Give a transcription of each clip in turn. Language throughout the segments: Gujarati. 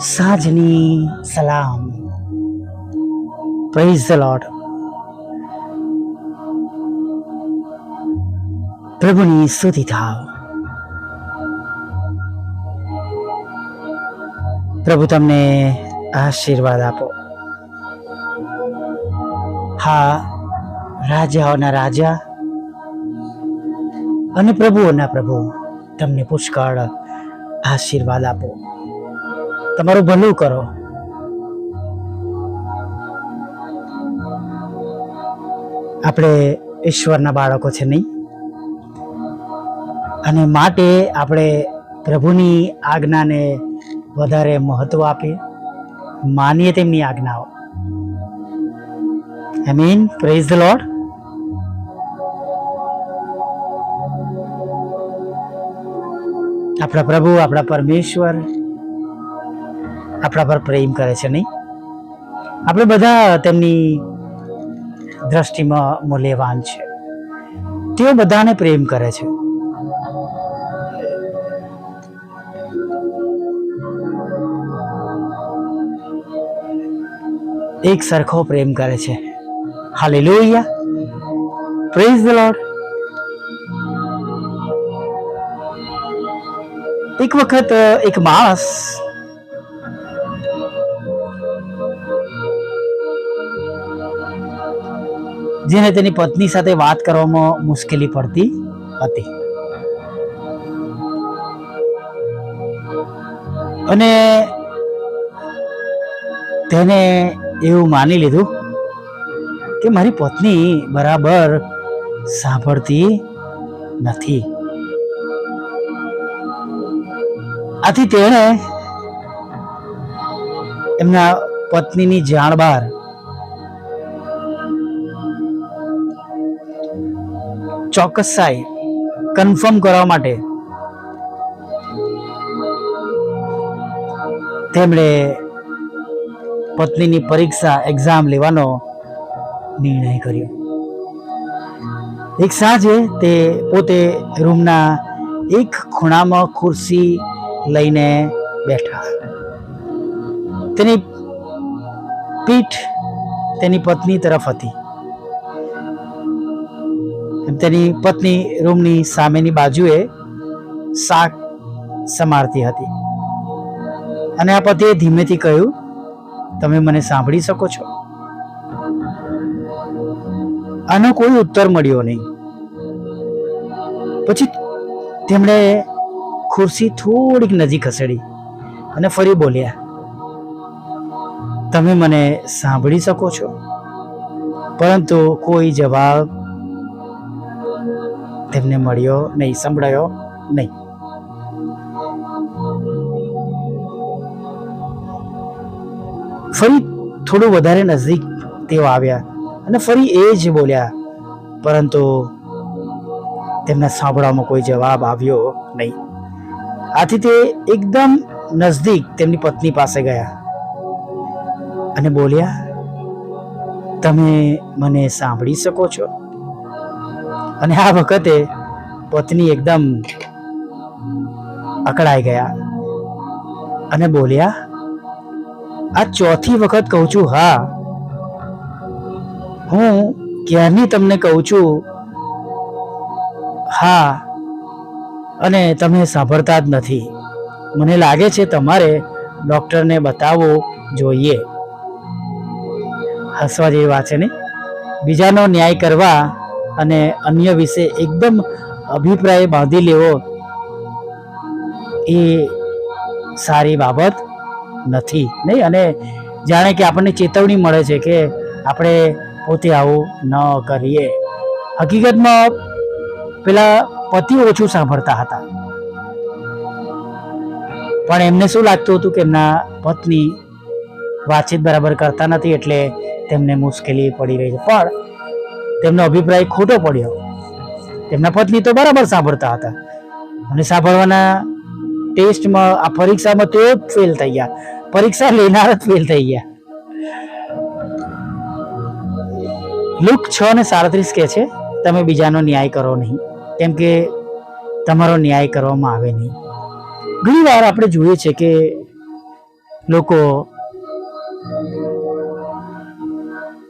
સાંજની સલામ. પ્રેઝ ધ લોર્ડ પ્રભુની સ્તુતિ થાવ. પ્રભુ તમને આશીર્વાદ આપો. હા, રાજાઓના રાજા અને પ્રભુઓના પ્રભુ તમને પુષ્કળ આશીર્વાદ આપો. તમારું ભલું કરો. આપણે ઈશ્વરના બાળકો છે નહીં. અને માટે આપણે પ્રભુની આજ્ઞાને વધારે મહત્વ આપીએ. માનીએ તેમની આજ્ઞાઓ. I mean praise the Lord આપણા પ્રભુ, આપણા પરમેશ્વર આપણા પર પ્રેમ કરે છે નહીં? આપણે બધા તેમની દ્રષ્ટિમાં મૂલ્યવાન છે. તેઓ બધાને પ્રેમ કરે છે. એક સરખો પ્રેમ કરે છે. હાલેલુયા. પ્રેઝ ધ લોર્ડ એક વખત, એક માણસ જેને તેની પત્ની સાથે વાત કરવામાં મુશ્કેલી પડતી હતી. અને તેને એવું માની લીધું કે મારી પત્ની બરાબર સાંભળતી નથી. આથી તેણે એમના પત્નીની જાણ બહાર ચોકસાઈ કન્ફર્મ કરવા માટે. તેમણે પત્નીની પરીક્ષા એક્ઝામ લેવાનો નિર્ણય કર્યો. એક સાંજે તે પોતે રૂમના એક ખૂણામાં ખુરશી લઈને બેઠા. તેની પીઠ તેની પત્ની તરફ હતી. તેની પત્ની રૂમની સામેની બાજુએ શાક સમારતી હતી. અને આ પતિએ ધીમેથી કહ્યું, તમે મને સાંભળી શકો છો. આનો કોઈ ઉત્તર મળ્યો નહીં. પછી તેમણે ખુરશી થોડીક નજીક ખસેડી અને ફરી બોલ્યા, તમે મને સાંભળી શકો છો. પરંતુ કોઈ જવાબ તેમને મળ્યો નહીં, સંભળાયો નહીં. ફરી થોડું વધારે નજીક તેઓ આવ્યા અને ફરી એ જ બોલ્યા, પરંતુ તેમના સાંભળવામાં કોઈ જવાબ આવ્યો નહીં. આથી તે એકદમ નજદીક તેમની પત્ની પાસે ગયા અને બોલ્યા, તમે મને સાંભળી શકો છો? અને આ વખતે પત્ની એકદમ અકળાઈ ગયા. અને બોલ્યા, આ ચોથી વખત કહું છું, હા. હું ક્યારની તમને કહું છું, હા. અને તમે સાંભળતા જ નથી. મને લાગે છે તમારે ડૉક્ટરને બતાવવો જોઈએ. હસવા જેવી વાત છે ને? બીજાનો ન્યાય કરવા અને અન્ય વિશે એકદમ અભિપ્રાય બાંધી લેવો એ સારી બાબત નથી, નહીં? અને જાણે કે આપણને ચેતવણી મળે છે કે આપણે પોતે આવું ન કરીએ. હકીકતમાં પેલા પતિ ઓછું સાંભળતા હતા. પણ એમને શું લાગતું હતું કે એમના પત્ની વાતચીત બરાબર કરતા નથી એટલે તેમને મુશ્કેલી પડી રહી છે. પણ તેમનો અભિપ્રાય ખોટો પડ્યો. તેમના પત્ની તો બરાબર સાંભળતા હતા. અને સાંભળવાના ટેસ્ટમાં આ પરીક્ષામાં તેઓ જ ફેલ થઈ ગયા. પરીક્ષા લેનાર જ ફેલ થઈ ગયા. લુક છ ને સાડત્રીસ કે છે, તમે બીજાનો ન્યાય કરો નહીં. કેમ કે તમારો ન્યાય કરવામાં આવે નહીં. ઘણી વાર આપણે જોઈએ છે કે લોકો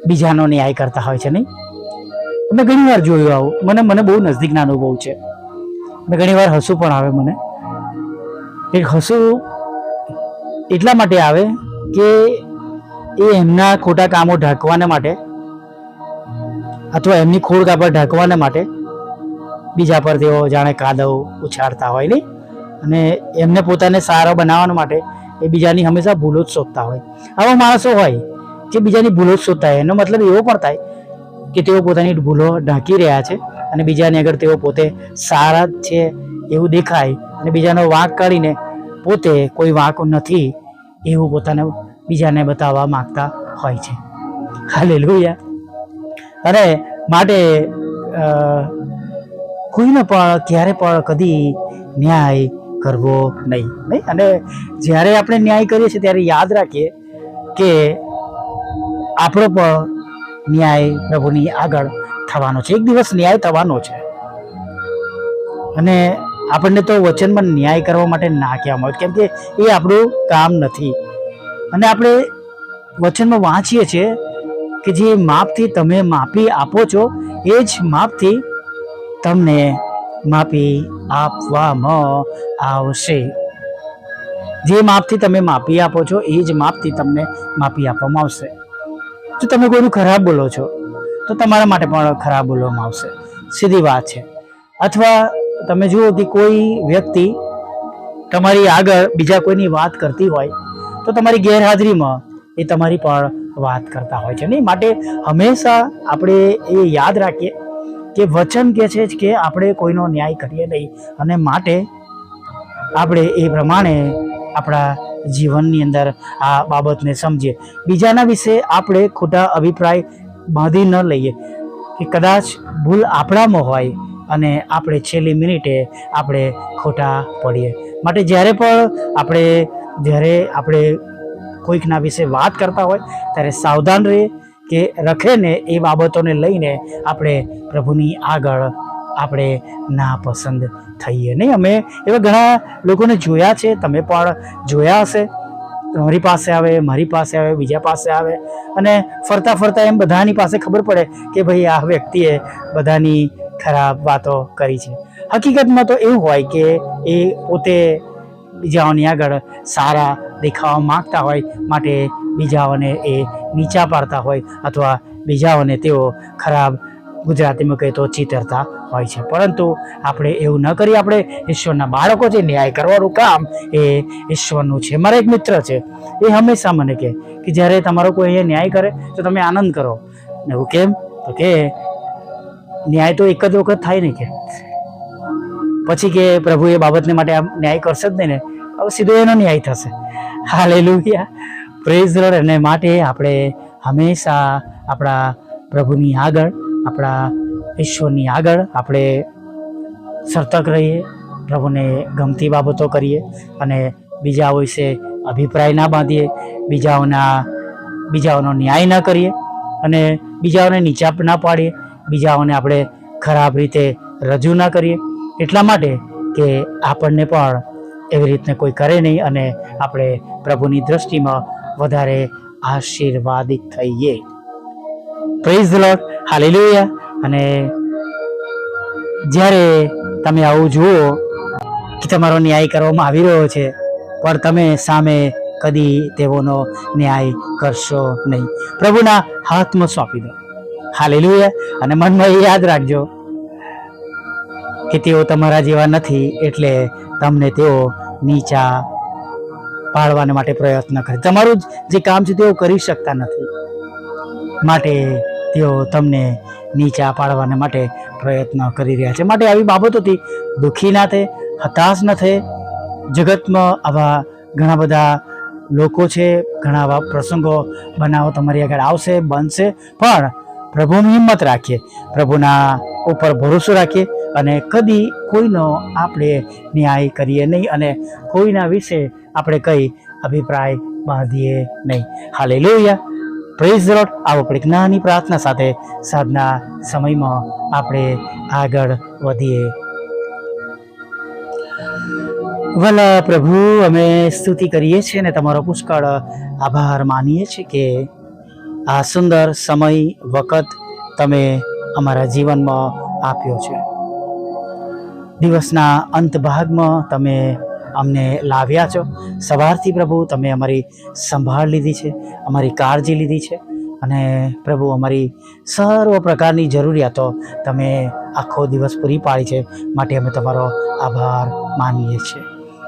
બીજાનો ન્યાય કરતા હોય છે નહીં. મેં ઘણી વાર જોયું આવું. મને મને બહુ નજદીકના અનુભવ છે. મેં ઘણી વાર હસવું પણ આવે મને. એ હસવું એટલા માટે આવે કે એ એમના ખોટા કામો ઢાંકવાને માટે અથવા એમની ખોડ કાપડ ઢાંકવાને માટે બીજા પર તેઓ જાણે કાદવ ઉછાળતા હોય નહીં. અને એમને પોતાને સારો બનાવવા માટે એ બીજાની હંમેશા ભૂલો જ શોધતા હોય. આવા માણસો હોય જે બીજાની ભૂલો જ શોધતા હોય. એનો મતલબ એવો પણ થાય કે તેઓ પોતાની ભૂલો ઢાંકી રહ્યા છે અને બીજાને આગળ તેઓ પોતે સારા જ છે એવું દેખાય અને બીજાનો વાંક કાઢીને પોતે કોઈ વાંક નથી એવું પોતાને બીજાને બતાવવા માંગતા હોય છે. હાલેલુયા. અને માટે કોઈને પણ ક્યારે પણ કદી ન્યાય કરવો નહીં. નહીં? અને જ્યારે આપણે ન્યાય કરીએ છીએ ત્યારે યાદ રાખીએ કે આપણો પણ ન્યાય પ્રભુની આગળ થવાનો છે. એક દિવસ ન્યાય થવાનો છે. અને આપણને તો વચનમાં ન્યાય કરવા માટે ના કહેવામાં આવે કેમ કે એ આપણું કામ નથી. અને આપણે વચનમાં વાંચીએ છીએ કે જે માપથી તમે માપી આપો છો, એ જ માપથી તમને માપી આપવામાં આવશે. જે માપથી તમે માપી આપો છો, એ જ માપથી તમને માપી આપવામાં આવશે. જો તમે કોઈનું ખરાબ બોલો છો? તો તમારા માટે પણ ખરાબ બોલવામાં આવશે. સીધી વાત છે. અથવા તમે જુઓ કે કોઈ વ્યક્તિ તમારી આગળ બીજા કોઈની વાત કરતી હોય, તો તમારી ગેરહાજરીમાં એ તમારી પણ વાત કરતા હોય છે. નહીં માટે હંમેશા આપણે એ યાદ રાખીએ કે વચન કે છે કે આપણે કોઈનો ન્યાય કરીએ નહીં. અને માટે આપણે એ પ્રમાણે આપણા જીવનની અંદર આ બાબતને સમજીએ. બીજાના વિશે આપણે ખોટા અભિપ્રાય બાંધી ન લઈએ કે કદાચ ભૂલ આપણામાં હોય અને આપણે છેલ્લી મિનિટે આપણે ખોટા પડીએ. માટે જ્યારે પણ આપણે, જ્યારે આપણે કોઈકના વિશે વાત કરતા હોય, ત્યારે સાવધાન રહીએ કે રખે ને એ બાબતોને લઈને આપણે પ્રભુની આગળ આપણે નાપસંદ થઈએ. નહીં, અમે એવા ઘણા લોકોને જોયા છે. તમે પણ જોયા હશે. તમારી પાસે આવે, મારી પાસે આવે, બીજા પાસે આવે. અને ફરતા ફરતા એમ બધાની પાસે ખબર પડે કે ભાઈ આ વ્યક્તિએ બધાની ખરાબ વાતો કરી છે. હકીકતમાં તો એવું હોય કે એ પોતે બીજાઓની આગળ સારા દેખાવા માગતા હોય, માટે બીજાઓને એ નીચા પાડતા હોય, અથવા બીજાઓને તેઓ ખરાબ ગુજરાતીમાં કહીએ તો ચીતરતા હોય છે. પરંતુ આપણે એવું ન કરીએ, આપણે ઈશ્વરના બાળકો છે, ન્યાય કરવાનું કામ એ ઈશ્વરનું છે. મારા એક મિત્ર છે, એ હંમેશા મને કહે કે જ્યારે તમારો કોઈ અહીંયા ન્યાય કરે તો તમે આનંદ કરો. ને એવું કેમ? તો કે ન્યાય તો એક જ વખત થાય નહીં કે. પછી કે પ્રભુ એ બાબતને માટે આમ ન્યાય કરશે જ નહીં ને, હવે સીધો એનો ન્યાય થશે. હા પ્રેઝ લોર્ડ અને માટે આપણે હંમેશા આપણા પ્રભુની આગળ આપણા ઈશ્વરની આગળ આપણે સર્તક રહીએ, પ્રભુને ગમતી બાબતો કરીએ અને બીજા વિશે અભિપ્રાય ના બાંધીએ, બીજાઓના, બીજાઓનો ન્યાય ના કરીએ અને બીજાઓને નીચા ના પાડીએ, બીજાઓને આપણે ખરાબ રીતે રજૂ ના કરીએ. એટલા માટે કે આપણને પણ એવી રીતને કોઈ કરે નહીં અને આપણે પ્રભુની દ્રષ્ટિમાં વધારે આશીર્વાદિત થઈએ. Praise Lord hallelujah. અને જ્યારે તમે આવું જુઓ કે તમારો ન્યાય કરવામાં આવી રહ્યો છે, પણ તમે સામે કદી તેઓનો ન્યાય કરશો નહીં. પ્રભુના હાથમાં સોંપી દો. હાલેલુયા. અને મનમાં એ યાદ રાખજો કે તેઓ તમારા જેવા નથી એટલે તમને તેઓ નીચા પાડવાને માટે પ્રયત્ન કરે. તમારું જે કામ છે તેઓ કરી શકતા નથી. માટે તેઓ તમને નીચા પાડવાને માટે પ્રયત્ન કરી રહ્યા છે. માટે આવી બાબતોથી દુઃખી ના થાય, હતાશ ન થાય. જગતમાં આવા ઘણા બધા લોકો છે, ઘણા આવા પ્રસંગો, બનાવો તમારી આગળ આવશે, બનશે. પણ પ્રભુની હિંમત રાખીએ, પ્રભુના ઉપર ભરોસો રાખીએ અને કદી કોઈનો આપણે ન્યાય કરીએ નહીં અને કોઈના વિશે આપણે કંઈ અભિપ્રાય બાંધીએ નહીં. હાલે લોહિયા પ્રેઝ રોડ આવો આપણે જ્ઞાનની પ્રાર્થના સાથે સાધના સમયમાં આપણે આગળ વધીએ. વલા પ્રભુ, અમે સ્તુતિ કરીએ છીએ અને તમારો પુષ્કળ આભાર માનીએ છીએ કે આ સુંદર સમય વખત તમે અમારા જીવનમાં આપ્યો છે. દિવસના અંત ભાગમાં તમે અમને લાવ્યા છો. સવારથી પ્રભુ તમે અમારી સંભાળ લીધી છે, અમારી કાળજી લીધી છે અને પ્રભુ અમારી સર્વ પ્રકારની જરૂરિયાતો તમે આખો દિવસ પૂરી પાડી છે માટે અમે તમારો આભાર માનીએ છીએ.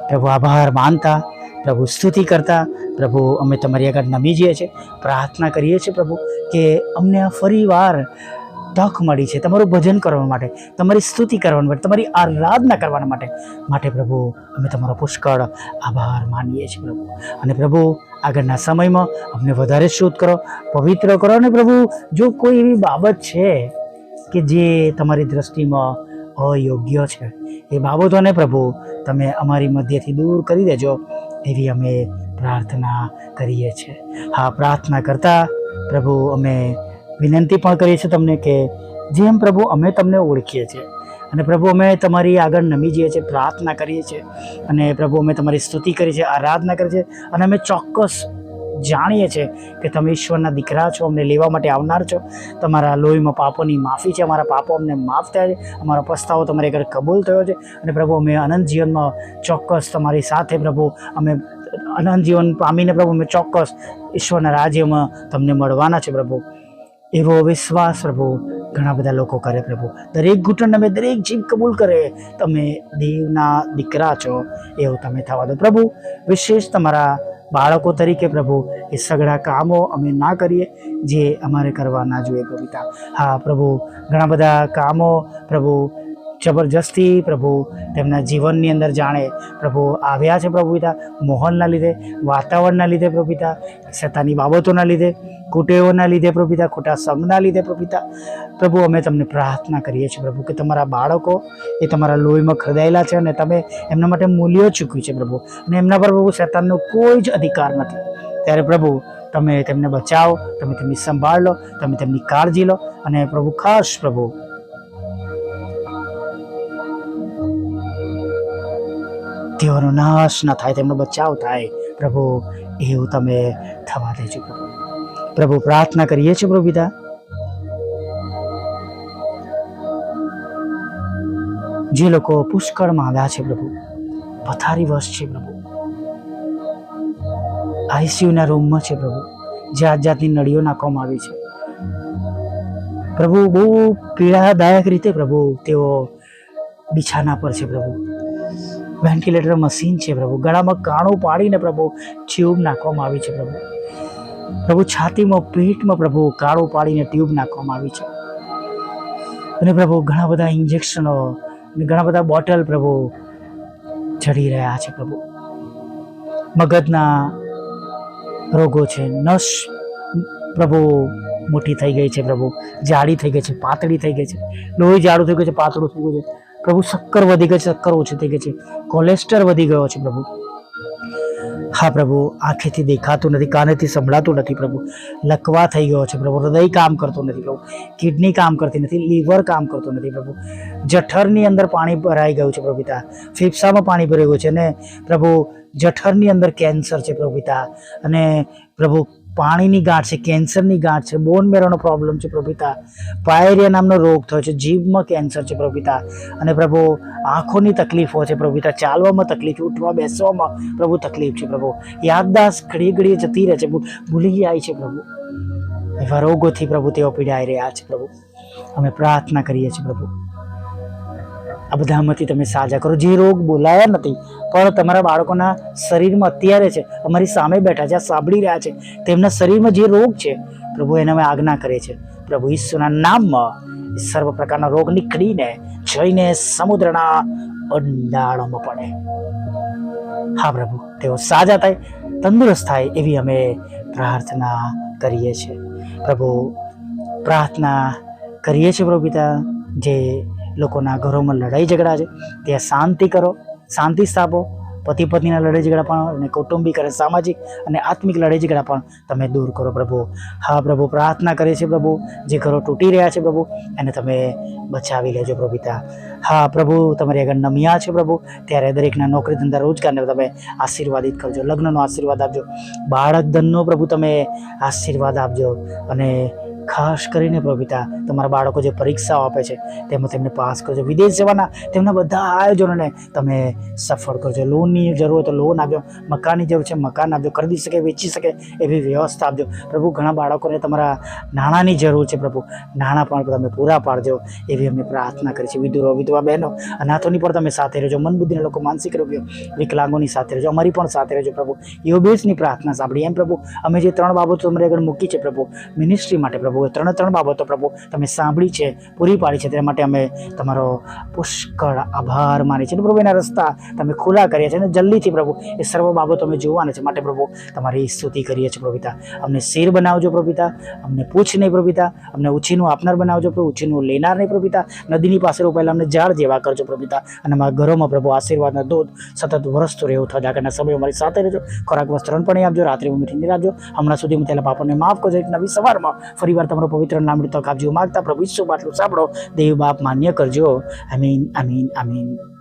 પ્રભુ આભાર માનતા, પ્રભુ સ્તુતિ કરતા, પ્રભુ અમે તમારી આગળ નમી જઈએ છીએ. પ્રાર્થના કરીએ છીએ પ્રભુ કે અમને ફરીવાર ફરી વાર તક મળી છે તમારું ભજન કરવા માટે, તમારી સ્તુતિ કરવા માટે, તમારી આરાધના કરવા માટે. માટે પ્રભુ, અમે તમારો પુષ્કળ આભાર માનીએ છીએ પ્રભુ. અને પ્રભુ, આગળના સમયમાં અમને વધારે શુદ્ધ કરો, પવિત્ર કરો. અને પ્રભુ, જો કોઈ એવી બાબત છે કે જે તમારી દ્રષ્ટિમાં અયોગ્ય છે, એ બાબતોને પ્રભુ, તમે અમારી મધ્યથી દૂર કરી દેજો એવી અમે પ્રાર્થના કરીએ છીએ. હા, પ્રાર્થના કરતા પ્રભુ, અમે વિનંતી પણ કરીએ છીએ તમને કે જેમ પ્રભુ અમે તમને ઓળખીએ છીએ અને પ્રભુ અમે તમારી આગળ નમી જઈએ છીએ, પ્રાર્થના કરીએ છીએ અને પ્રભુ અમે તમારી સ્તુતિ કરીએ છીએ, આરાધના કરીએ છીએ અને અમે ચોક્કસ જાણીએ છીએ કે તમે ઈશ્વરના દીકરા છો, અમને લેવા માટે આવનાર છો. તમારા લોહીમાં પાપોની માફી છે, અમારા પાપો અમને માફ થયા છે, અમારો પસ્તાવો તમારી આગળ કબૂલ થયો છે અને પ્રભુ અમે અનંત જીવનમાં ચોક્કસ તમારી સાથે પ્રભુ અમે અનંત જીવન પામીને પ્રભુ અમે ચોક્કસ ઈશ્વરના રાજ્યમાં તમને મળવાના છે પ્રભુ. એવો વિશ્વાસ પ્રભુ. ઘણા બધા લોકો કરે પ્રભુ. દરેક ઘૂંટણ અમે દરેક જીવ કબૂલ કરે. તમે દેવના દીકરા છો, એવું તમે થવા દો. પ્રભુ, વિશેષ તમારા બાળકો તરીકે પ્રભુ, એ સઘળા કામો અમે ના કરીએ, જે અમારે કરવા ના જોઈએ પ્રભુતા હા પ્રભુ, ઘણા બધા કામો પ્રભુ જબરજસ્તી પ્રભુ તેમના જીવનની અંદર જાણે પ્રભુ આવ્યા છે પ્રભુ પિતા, મોહનના લીધે, વાતાવરણના લીધે પ્રભુ પિતા શેતાની બાબતોના લીધે, કુટેવોના લીધે પ્રભુ પિતા, ખોટા સંઘના લીધે પ્રભુ પિતા. પ્રભુ, અમે તમને પ્રાર્થના કરીએ છીએ પ્રભુ કે તમારા બાળકો એ તમારા લોહીમાં ખરદાયેલા છે અને તમે એમના માટે મૂલ્યો ચૂક્યું છે પ્રભુ. અને એમના પર પ્રભુ શેતાનનો કોઈ જ અધિકાર નથી. ત્યારે પ્રભુ, તમે તેમને બચાવો, તમે તેમની સંભાળ લો, તમે તેમની કાળજી લો અને પ્રભુ ખાસ પ્રભુ તેઓનો નાશ ન થાય, તેમનો બચાવ થાય. પ્રભુ, એવું તમે થવા દેજો પ્રભુ. પ્રભુ, પ્રાર્થના કરીએ છીએ પ્રભુ પિતા. જે લોકો પુષ્કળ માંદા છે પ્રભુ, પથારી વશ છે પ્રભુ. આઈસીયુના રૂમમાં છે પ્રભુ જાત જાતની નળીઓ નાખવામાં આવી છે. પ્રભુ, બહુ પીડાદાયક રીતે પ્રભુ, તેઓ બિછાના પર છે પ્રભુ. વેન્ટિલેટર મશીન છે પ્રભુ. ગળામાં કાણું પાડીને પ્રભુ ટ્યુબ નાખવામાં આવી છે પ્રભુ. પ્રભુ છાતીમાં પેટમાં પ્રભુ કાળું પાડીને ટ્યુબ નાખવામાં આવી છે. અને પ્રભુ ઘણા બધા ઇન્જેક્શનો અને ઘણા બધા બોટલ પ્રભુ ચડી રહ્યા છે પ્રભુ. મગજના રોગો છે, નસ પ્રભુ મોટી થઈ ગઈ છે પ્રભુ. જાડી થઈ ગઈ છે, પાતળી થઈ ગઈ છે. લોહી જાડું થઈ ગયું છે, પાતળું થઈ ગયું છે. પ્રભુ શક્કર વધી ગઈ છે, શક્કર ઓછી થઈ ગઈ છે. કોલેસ્ટર વધી ગયો છે પ્રભુ. હા પ્રભુ, આંખેથી દેખાતું નથી, કાનેથી સંભળાતું નથી પ્રભુ. લકવા થઈ ગયો છે પ્રભુ, હૃદય કામ કરતું નથી પ્રભુ. કિડની કામ કરતી નથી, લીવર કામ કરતું નથી પ્રભુ. જઠરની અંદર પાણી ભરાઈ ગયું છે પ્રભુ પિતા. ફેફસામાં પાણી ભરાઈ ગયું છે અને પ્રભુ, જઠરની અંદર કેન્સર છે પ્રભુ પિતા. અને પ્રભુ પાણીની ગાંઠ છે, કેન્સરની ગાંઠ છે બોન મેરોનો પ્રોબ્લેમ છે પ્રભિતા. પાયરિયા નામનો રોગ થયો છે, જીભમાં કેન્સર છે પ્રભુ અને પ્રભુ, આંખોની તકલીફો છે પ્રભુ ચાલવામાં તકલીફ, ઉઠવા, બેસવામાં પ્રભુ તકલીફ છે પ્રભુ. યાદદાસ્ત ઘડીએ ઘડીએ જતી રહે છે ભૂલી જાય છે પ્રભુ. એવા રોગોથી પ્રભુ તેઓ પીડાઈ રહ્યા છે પ્રભુ. અમે પ્રાર્થના કરીએ છીએ પ્રભુ. આ બધામાંથી તમે સાજા કરો. જે રોગ બોલાયા નથી, પણ તમારા બાળકોના શરીરમાં અત્યારે છે, અમારી સામે બેઠા છે, આ સાંભળી રહ્યા છે. તેમના શરીરમાં જે રોગ છે, પ્રભુ એને અમે આજ્ઞા કરે છે પ્રભુ ઈશ્વરના નામમાં સર્વ પ્રકારના રોગ નીકળીને જઈને સમુદ્રના અંડાળામાં પડે. હા પ્રભુ, તેઓ સાજા થાય, તંદુરસ્ત થાય એવી અમે પ્રાર્થના કરીએ છીએ. પ્રભુ પ્રાર્થના કરીએ છીએ પ્રભુ પિતા, જે લોકોના ઘરોમાં લડાઈ ઝઘડા છે. ત્યાં શાંતિ કરો, શાંતિ સ્થાપો. પતિ પત્નીના લડાઈ ઝઘડા પણ અને કૌટુંબિક અને સામાજિક અને આત્મિક લડાઈ ઝઘડા પણ તમે દૂર કરો પ્રભુ. હા પ્રભુ, પ્રાર્થના કરે છે પ્રભુ, જે ઘરો તૂટી રહ્યા છે પ્રભુ, એને તમે બચાવી લેજો પ્રભુતા હા પ્રભુ, તમારી આગળ નમ્યા છે પ્રભુ, ત્યારે દરેકના નોકરી ધંધા રોજગારને તમે આશીર્વાદિત કરજો, લગ્નનો આશીર્વાદ આપજો. બાળક ધનનો પ્રભુ તમે આશીર્વાદ આપજો અને ખાસ કરીને પ્રભુ પિતા તમારા બાળકો જે પરીક્ષાઓ આપે છે, તેમાં તેમને પાસ કરજો. વિદેશ જવાના તેમના બધા આયોજનોને તમે સફળ કરજો. લોનની જરૂર હોય તો લોન આપજો, મકાનની જરૂર છે મકાન આપજો, ખરીદી શકે, વેચી શકે એવી વ્યવસ્થા આપજો. પ્રભુ, ઘણા બાળકોને તમારા નાણાંની જરૂર છે પ્રભુ. નાણાં પણ તમે પૂરા પાડજો એવી અમે પ્રાર્થના કરી છે વિધુરો, વિધવા બહેનો, અનાથોની પણ તમે સાથે રહેજો. મન બુદ્ધિના લોકો માનસિક રોગીઓ વિકલાંગોની સાથે રહેજો. અમારી પણ સાથે રહેજો પ્રભુ. યોગેશની પ્રાર્થના સાંભળી એમ પ્રભુ. અમે જે ત્રણ બાબતો તમારી આગળ મૂકી છે પ્રભુ મિનિસ્ટ્રી માટે પ્રભુ. એ ત્રણે ત્રણ બાબતો પ્રભુ તમે સાંભળી છે, પૂરી પાડી છે, તેના માટે અમે તમારો પુષ્કળ આભાર માની છે પ્રભુ, એના રસ્તા તમે ખુલ્લા કર્યા છે અને જલ્દીથી પ્રભુ, એ સર્વ બાબતો અમે જોવાના છે. માટે પ્રભુ, તમારી સ્તુતિ કરીએ છીએ પ્રભુતા અમને શેર બનાવજો પ્રભુતા અમને પૂછ નહીં પ્રભુતા અમને ઉછીનું આપનાર બનાવજો પ્રભુ. ઉછીનું લેનાર નહીં પ્રભુતા નદીની પાસે રોપાયેલા અમને ઝાડ જેવા કરજો પ્રભુતા અને અમારા ઘરોમાં પ્રભુ આશીર્વાદના દૂધ સતત વરસતો રહેવો. થતા આગળના સમય અમારી સાથે રહેજો. ખોરાક વસ્ત્ર પણ આપજો. રાત્રે મીઠી રાખજો. હમણાં સુધી હું તેના પાપને માફ કરજો. એક નવી સવારમાં ફરીવાર તમારો પવિત્ર નામ તક આપજો. માગતા પ્રભુ ઈશ્વર બાટલું સાંભળો. દેવ બાપ માન્ય કરજો. આમીન આમીન આમીન.